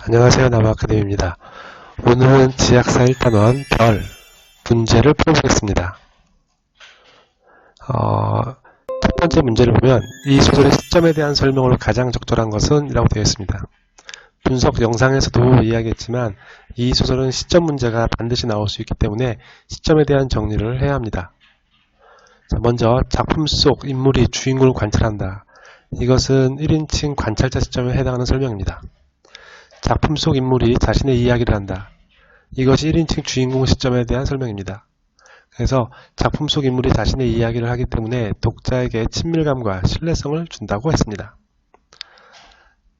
안녕하세요. 나무아카데미입니다. 오늘은 지약사 1단원 별 문제를 풀어보겠습니다. 어, 첫 번째 문제를 보면 이 소설의 시점에 대한 설명으로 가장 적절한 것은 이라고 되어 있습니다. 분석 영상에서도 이야기했지만 이 소설은 시점 문제가 반드시 나올 수 있기 때문에 시점에 대한 정리를 해야 합니다. 자, 먼저 작품 속 인물이 주인공을 관찰한다. 이것은 1인칭 관찰자 시점에 해당하는 설명입니다. 작품 속 인물이 자신의 이야기를 한다. 이것이 1인칭 주인공 시점에 대한 설명입니다. 그래서 작품 속 인물이 자신의 이야기를 하기 때문에 독자에게 친밀감과 신뢰성을 준다고 했습니다.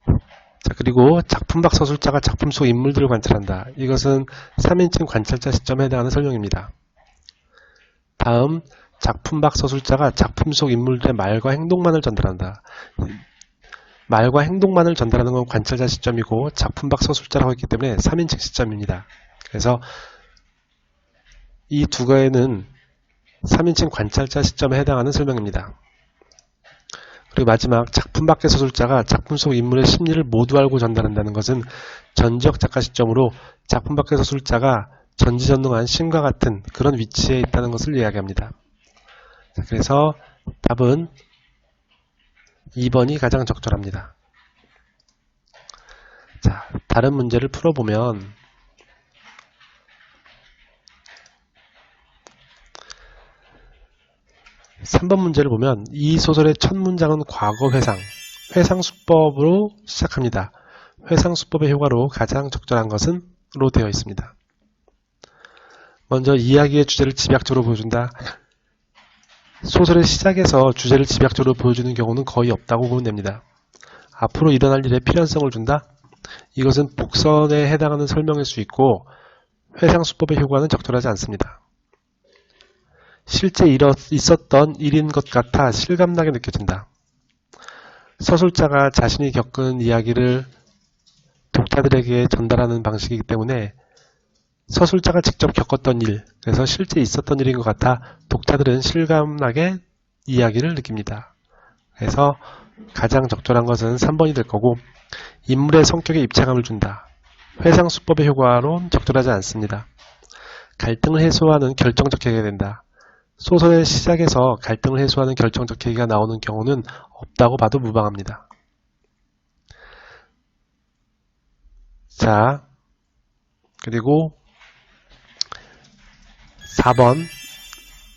자, 그리고 작품 밖 서술자가 작품 속 인물들을 관찰한다. 이것은 3인칭 관찰자 시점에 해당하는 설명입니다. 다음, 작품 밖 서술자가 작품 속 인물들의 말과 행동만을 전달한다. 말과 행동만을 전달하는 건 관찰자 시점이고 작품 밖 서술자라고 했기 때문에 3인칭 시점입니다. 그래서 이 두 가에는 3인칭 관찰자 시점에 해당하는 설명입니다. 그리고 마지막 작품 밖의 서술자가 작품 속 인물의 심리를 모두 알고 전달한다는 것은 전지적 작가 시점으로 작품 밖의 서술자가 전지전능한 신과 같은 그런 위치에 있다는 것을 이야기합니다. 자, 그래서 답은 2번이 가장 적절합니다. 자, 다른 문제를 풀어보면 3번 문제를 보면 이 소설의 첫 문장은 과거 회상, 회상 수법으로 시작합니다. 회상 수법의 효과로 가장 적절한 것은 로 되어 있습니다. 먼저 이야기의 주제를 집약적으로 보여준다. 소설의 시작에서 주제를 집약적으로 보여주는 경우는 거의 없다고 보면 됩니다. 앞으로 일어날 일에 필연성을 준다? 이것은 복선에 해당하는 설명일 수 있고 회상수법의 효과는 적절하지 않습니다. 실제 있었던 일인 것 같아 실감나게 느껴진다. 서술자가 자신이 겪은 이야기를 독자들에게 전달하는 방식이기 때문에 서술자가 직접 겪었던 일, 그래서 실제 있었던 일인 것 같아 독자들은 실감나게 이야기를 느낍니다. 그래서 가장 적절한 것은 3번이 될 거고 인물의 성격에 입체감을 준다. 회상 수법의 효과론 적절하지 않습니다. 갈등을 해소하는 결정적 계기가 된다. 소설의 시작에서 갈등을 해소하는 결정적 계기가 나오는 경우는 없다고 봐도 무방합니다. 자, 그리고 4번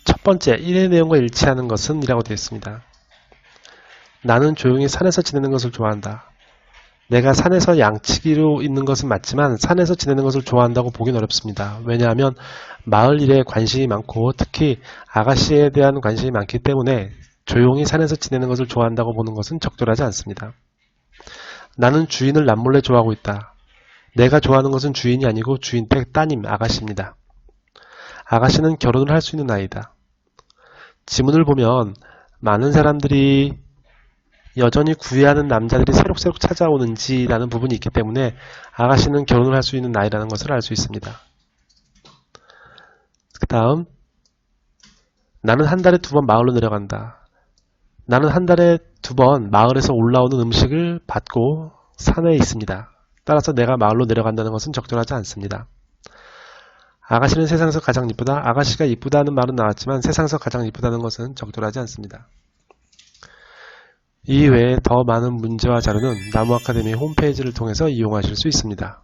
첫 번째 1의 내용과 일치하는 것은 이라고 되어 있습니다. 나는 조용히 산에서 지내는 것을 좋아한다. 내가 산에서 양치기로 있는 것은 맞지만 산에서 지내는 것을 좋아한다고 보긴 어렵습니다. 왜냐하면 마을 일에 관심이 많고 특히 아가씨에 대한 관심이 많기 때문에 조용히 산에서 지내는 것을 좋아한다고 보는 것은 적절하지 않습니다. 나는 주인을 남몰래 좋아하고 있다. 내가 좋아하는 것은 주인이 아니고 주인 댁 따님 아가씨입니다. 아가씨는 결혼을 할 수 있는 아이다. 지문을 보면 많은 사람들이 여전히 구애하는 남자들이 새록새록 찾아오는지라는 부분이 있기 때문에 아가씨는 결혼을 할 수 있는 나이라는 것을 알 수 있습니다. 그 다음 나는 한 달에 두 번 마을로 내려간다. 나는 한 달에 두 번 마을에서 올라오는 음식을 받고 산에 있습니다. 따라서 내가 마을로 내려간다는 것은 적절하지 않습니다. 아가씨는 세상에서 가장 이쁘다. 아가씨가 이쁘다는 말은 나왔지만 세상에서 가장 이쁘다는 것은 적절하지 않습니다. 이외에 더 많은 문제와 자료는 나무 아카데미 홈페이지를 통해서 이용하실 수 있습니다.